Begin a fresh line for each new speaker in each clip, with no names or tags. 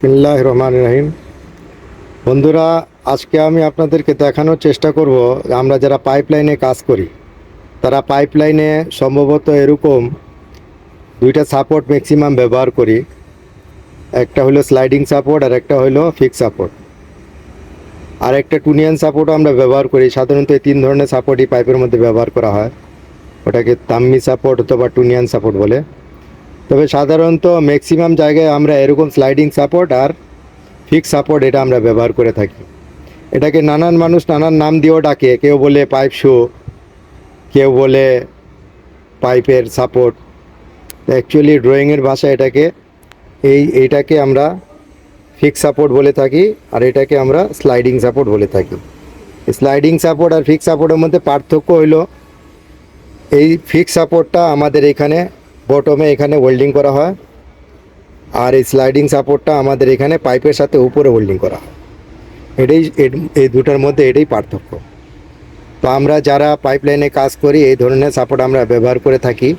বিসমিল্লাহ রহমান রাহিম বন্ধুরা, আজকে আমি আপনাদেরকে দেখানোর চেষ্টা করব, আমরা যারা পাইপলাইনে কাজ করি, তারা পাইপলাইনে সম্ভবত এরকম দুইটা সাপোর্ট ম্যাক্সিমাম ব্যবহার করি। একটা হলো স্লাইডিং সাপোর্ট আর একটা হলো ফিক্স সাপোর্ট। আর একটা টুনিয়ান সাপোর্টও আমরা ব্যবহার করি, সাধারণত এই তিন ধরনের সাপোর্টই পাইপের মধ্যে ব্যবহার করা হয়। ওটাকে তাম্মি সাপোর্ট অথবা টুনিয়ান সাপোর্ট বলে। তবে সাধারণত ম্যাক্সিমাম জায়গায় আমরা এরকম স্লাইডিং সাপোর্ট আর ফিক্স সাপোর্ট এটা আমরা ব্যবহার করে থাকি। এটাকে নানান মানুষ নানান নাম দিয়েও ডাকে। কেউ বলে পাইপ শো কেউ বলে পাইপের সাপোর্ট অ্যাকচুয়ালি ড্রয়িংয়ের ভাষা এটাকে, এই, এইটাকে আমরা ফিক্স সাপোর্ট বলে থাকি আর এটাকে আমরা স্লাইডিং সাপোর্ট বলে থাকি। স্লাইডিং সাপোর্ট আর ফিক্স সাপোর্টের মধ্যে পার্থক্য হলো এই ফিক্স সাপোর্টটা আমাদের এখানে বটমে এখানে ওয়েল্ডিং করা হয়। আর এই স্লাইডিং সাপোর্টটা আমাদের এখানে পাইপের সাথে উপরে ওয়েল্ডিং করা হয়। এটাই এই দুটার মধ্যে এটাই পার্থক্য। তো আমরা যারা পাইপলাইনে কাজ করি, এই ধরনের সাপোর্ট আমরা ব্যবহার করে থাকি।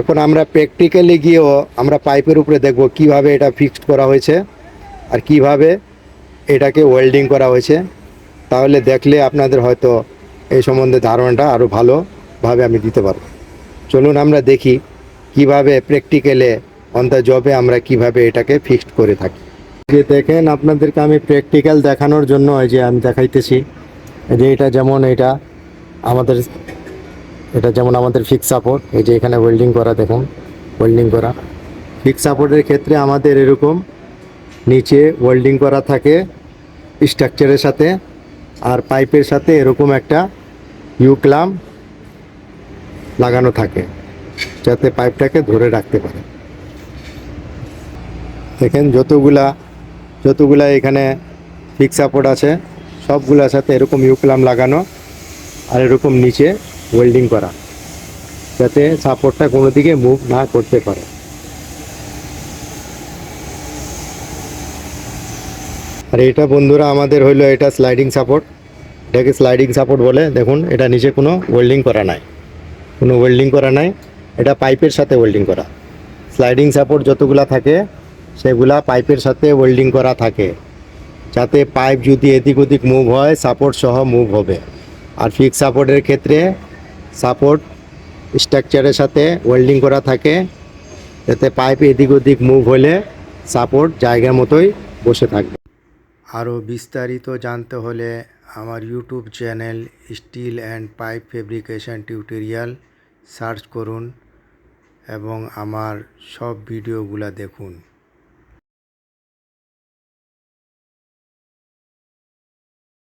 এখন আমরা প্র্যাকটিক্যালি গিয়েও আমরা পাইপের উপরে দেখব কীভাবে এটা ফিক্সড করা হয়েছে আর কীভাবে এটাকে ওয়েল্ডিং করা হয়েছে। তাহলে দেখলে আপনাদের হয়তো এই সম্বন্ধে ধারণাটা আরও ভালোভাবে আমি দিতে পারব। চলুন আমরা দেখি কীভাবে প্র্যাকটিক্যালে অন দ্য জবে আমরা কীভাবে এটাকে ফিক্সড করে থাকি। যে দেখেন আপনাদেরকে আমি প্র্যাকটিক্যাল দেখানোর জন্য এই যে আমি দেখাইতেছি যে এটা যেমন এটা আমাদের, এটা যেমন আমাদের ফিক্স সাপোর্ট এই যে এখানে ওয়েল্ডিং করা দেখুন ওয়েল্ডিং করা। ফিক্স সাপোর্টের ক্ষেত্রে আমাদের এরকম নিচে ওয়েল্ডিং করা থাকে স্ট্রাকচারের সাথে, আর পাইপের সাথে এরকম একটা ইউক্লাম লাগানো থাকে। যাতে পাইপটাকে ধরে রাখতে পারে। দেখেন যতগুলা যতগুলা এখানে ফিক্স সাপোর্ট আছে, সবগুলোর সাথে এরকম ইউক্লাম লাগানো আর এরকম নিচে ওয়েল্ডিং করা, যাতে সাপোর্টটা কোনো দিকে মুভ না করতে পারে। আর এটা বন্ধুরা আমাদের হইল এটা স্লাইডিং সাপোর্ট এটাকে স্লাইডিং সাপোর্ট বলে, দেখুন, এটা নিচে কোনো ওয়েল্ডিং করা নাই। কোনো ওয়েল্ডিং করা নাই। এটা পাইপের সাথে ওয়েল্ডিং করা। স্লাইডিং সাপোর্ট যতগুলা থাকে, সেগুলা পাইপের সাথে ওয়েল্ডিং করা থাকে। যাতে পাইপ যদি এদিক ওদিক মুভ হয় সাপোর্ট সহ মুভ হবে। আর ফিক্স সাপোর্টের ক্ষেত্রে সাপোর্ট স্ট্রাকচারের সাথে ওয়েল্ডিং করা থাকে। যাতে পাইপ এদিক ওদিক মুভ হলে সাপোর্ট জায়গা মতোই বসে থাকবে। আরও বিস্তারিত জানতে হলে আমার YouTube channel Steel and Pipe Fabrication Tutorial search করুন। এবং আমার সব ভিডিওগুলো দেখুন।